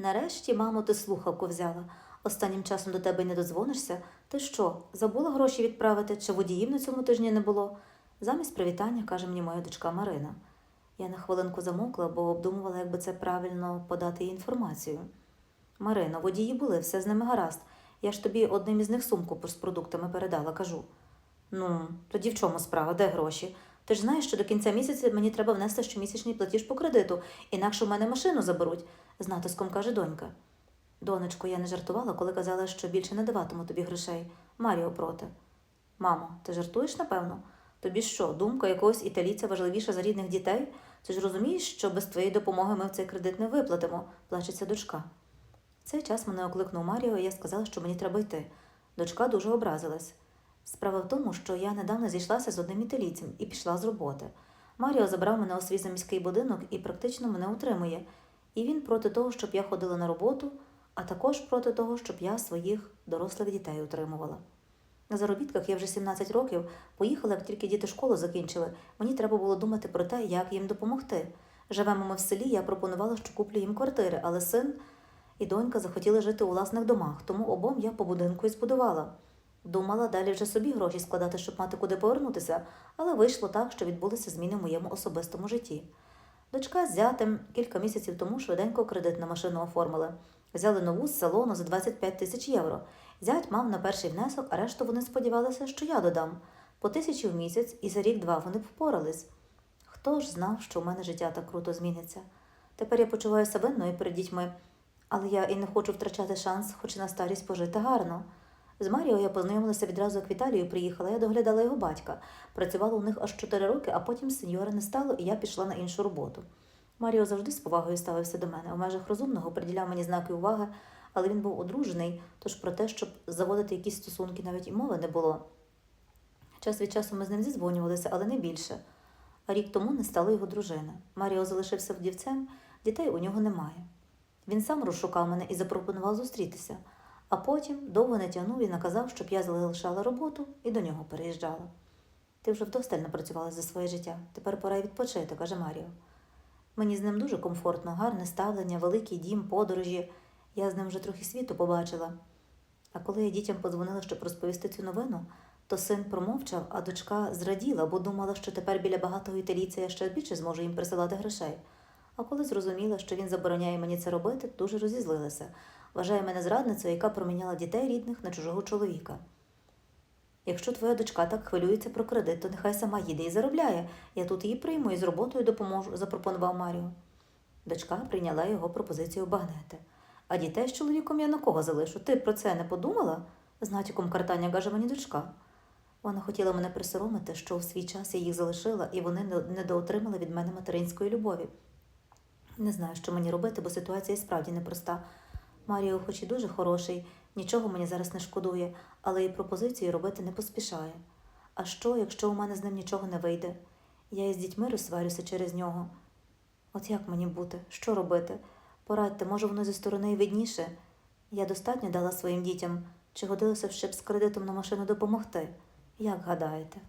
Нарешті, мамо, ти слухавку взяла. Останнім часом до тебе не дозвонишся. Ти що, забула гроші відправити, чи водіїв на цьому тижні не було? Замість привітання каже мені моя дочка Марина. Я на хвилинку замовкла, бо обдумувала, як би це правильно подати їй інформацію. Марино, водії були, все з ними гаразд. Я ж тобі одним із них сумку з продуктами передала, кажу. Ну, тоді в чому справа? Де гроші? Ти ж знаєш, що до кінця місяця мені треба внести щомісячний платіж по кредиту, інакше в мене машину заберуть, з натиском каже донька. Донечко, я не жартувала, коли казала, що більше не даватиму тобі грошей. Маріо проти. Мамо, ти жартуєш, напевно? Тобі що, думка якогось італійця важливіша за рідних дітей? Ти ж розумієш, що без твоєї допомоги ми в цей кредит не виплатимо, плачеться дочка. В цей час мене окликнув Маріо, і я сказала, що мені треба йти. Дочка дуже образилась. Справа в тому, що я недавно зійшлася з одним італійцем і пішла з роботи. Маріо забрав мене у свій заміський будинок і практично мене утримує. І він проти того, щоб я ходила на роботу, а також проти того, щоб я своїх дорослих дітей утримувала. На заробітках я вже 17 років поїхала, як тільки діти школу закінчили. Мені треба було думати про те, як їм допомогти. Живемо ми в селі, я пропонувала, що куплю їм квартири, але син і донька захотіли жити у власних домах, тому обом я по будинку і збудувала. Думала далі вже собі гроші складати, щоб мати куди повернутися, але вийшло так, що відбулися зміни в моєму особистому житті. Дочка з зятем кілька місяців тому швиденько кредит на машину оформили. Взяли нову з салону за 25 тисяч євро. Зять мав на перший внесок, а решту вони сподівалися, що я додам. По тисячі в місяць і за рік-два вони впорались. Хто ж знав, що в мене життя так круто зміниться? Тепер я почуваюся винною перед дітьми, але я і не хочу втрачати шанс, хоч на старість пожити гарно. З Маріо я познайомилася відразу, як в Італію приїхала. Я доглядала його батька. Працювала у них аж 4 роки, а потім сеньора не стало, і я пішла на іншу роботу. Маріо завжди з повагою ставився до мене. У межах розумного приділяв мені знаки уваги, але він був одружений, тож про те, щоб заводити якісь стосунки, навіть і мови не було. Час від часу ми з ним зізвонювалися, але не більше. А рік тому не стало його дружини. Маріо залишився вдівцем, дітей у нього немає. Він сам розшукав мене і запропонував зустрітися, а потім довго не тягнув і наказав, щоб я залишала роботу і до нього переїжджала. Ти вже вдосталь напрацювала за своє життя. Тепер пора й відпочити, каже Маріо. Мені з ним дуже комфортно, гарне ставлення, великий дім, подорожі. Я з ним вже трохи світу побачила. А коли я дітям подзвонила, щоб розповісти цю новину, то син промовчав, а дочка зраділа, бо думала, що тепер біля багатого італійця я ще більше зможу їм присилати грошей. А коли зрозуміла, що він забороняє мені це робити, дуже розізлилася. Вважає мене зрадницею, яка проміняла дітей рідних на чужого чоловіка. Якщо твоя дочка так хвилюється про кредит, то нехай сама їде і заробляє. Я тут її прийму і з роботою допоможу, запропонував Маріо. Дочка прийняла його пропозицію багнети. А дітей з чоловіком я на кого залишу? Ти про це не подумала? з натяком картання каже мені дочка. Вона хотіла мене присоромити, що в свій час я їх залишила, і вони недоотримали від мене материнської любові. Не знаю, що мені робити, бо ситуація справді непроста. Маріо, хоч і дуже хороший, нічого мені зараз не шкодує, але і пропозиції робити не поспішає. А що, якщо у мене з ним нічого не вийде? Я із дітьми розсварюся через нього. От як мені бути? Що робити? Порадьте, може, воно зі сторони видніше. Я достатньо дала своїм дітям, чи годилося б ще б з кредитом на машину допомогти? Як гадаєте?